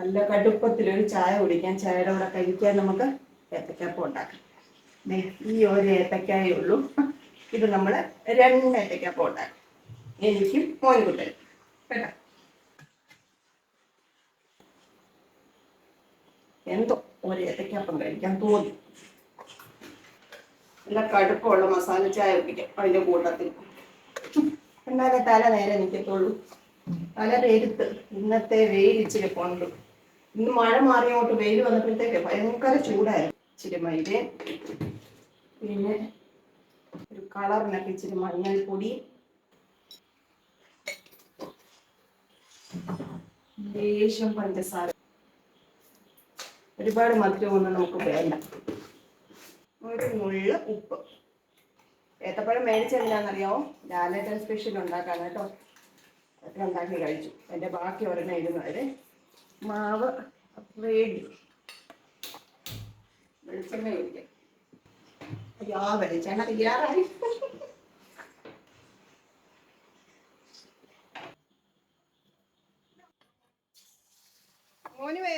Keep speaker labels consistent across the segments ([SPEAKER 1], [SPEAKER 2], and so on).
[SPEAKER 1] നല്ല കടുപ്പത്തിലൊരു ചായ കുടിക്കാൻ ചായയുടെ കൂടെ കഴിക്കാൻ നമുക്ക് ഏത്തക്കാപ്പം ഉണ്ടാക്കാം. ഈ ഒരു ഏത്തക്കായേ ഉള്ളൂ. ഇത് നമ്മൾ രണ്ട് ഏത്തക്കാപ്പം ഉണ്ടാക്കും. എനിക്കും മോൻകുട്ടനും. കേട്ടോ? എന്തോ ഒരു ഏത്തക്കാപ്പം കഴിക്കാൻ തോന്നി. നല്ല കടുപ്പമുള്ള മസാല ചായ കുടിക്കാം അതിന്റെ കൂട്ടത്തിൽ. എന്നാലേ തല നേരെ നിൽക്കത്തുള്ളൂ തല വെയിലത്ത് ഇന്നത്തെ വെയിൽ ഇച്ചിരി ഇന്ന് മഴ മാറിയോട്ട് വെയിൽ വന്നപ്പോഴത്തേക്ക് ഭയങ്കര ചൂടായിരുന്നു. ഇച്ചിരി മൈദ പിന്നെ ഒരു കളറിനൊക്കെ ഇച്ചിരി മഞ്ഞൾപ്പൊടി ലേശം പഞ്ചസാര. ഒരുപാട് മധുരമൊന്നും നമുക്ക് വേണ്ട. ഒരു മുള്ള ഉപ്പ്. ഏത്തപ്പഴം മേടിച്ചെന്തിനാണെന്നറിയാമോ ലാലേട്ടൻ സ്പെഷ്യൽ ഉണ്ടാക്കാൻ കേട്ടോ. അതൊക്കെ ഉണ്ടാക്കി കഴിച്ചു. എന്റെ ബാക്കി ഒരെണ്ണം ഇരുന്നു വരെ മാവ് അയ്യോ വെളിച്ചെണ്ണ തയ്യാറായി. മോനുവേ.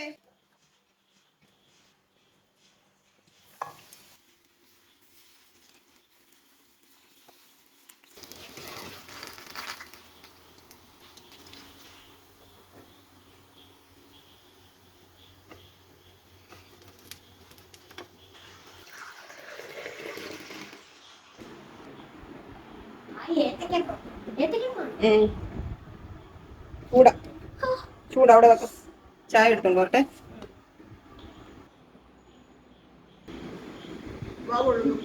[SPEAKER 1] ചൂടാ ചൂടാ. അവിടെ വെക്കാം. ചായ എടുത്തോണ്ട് പോട്ടെ വാ കൊള്ളുന്നു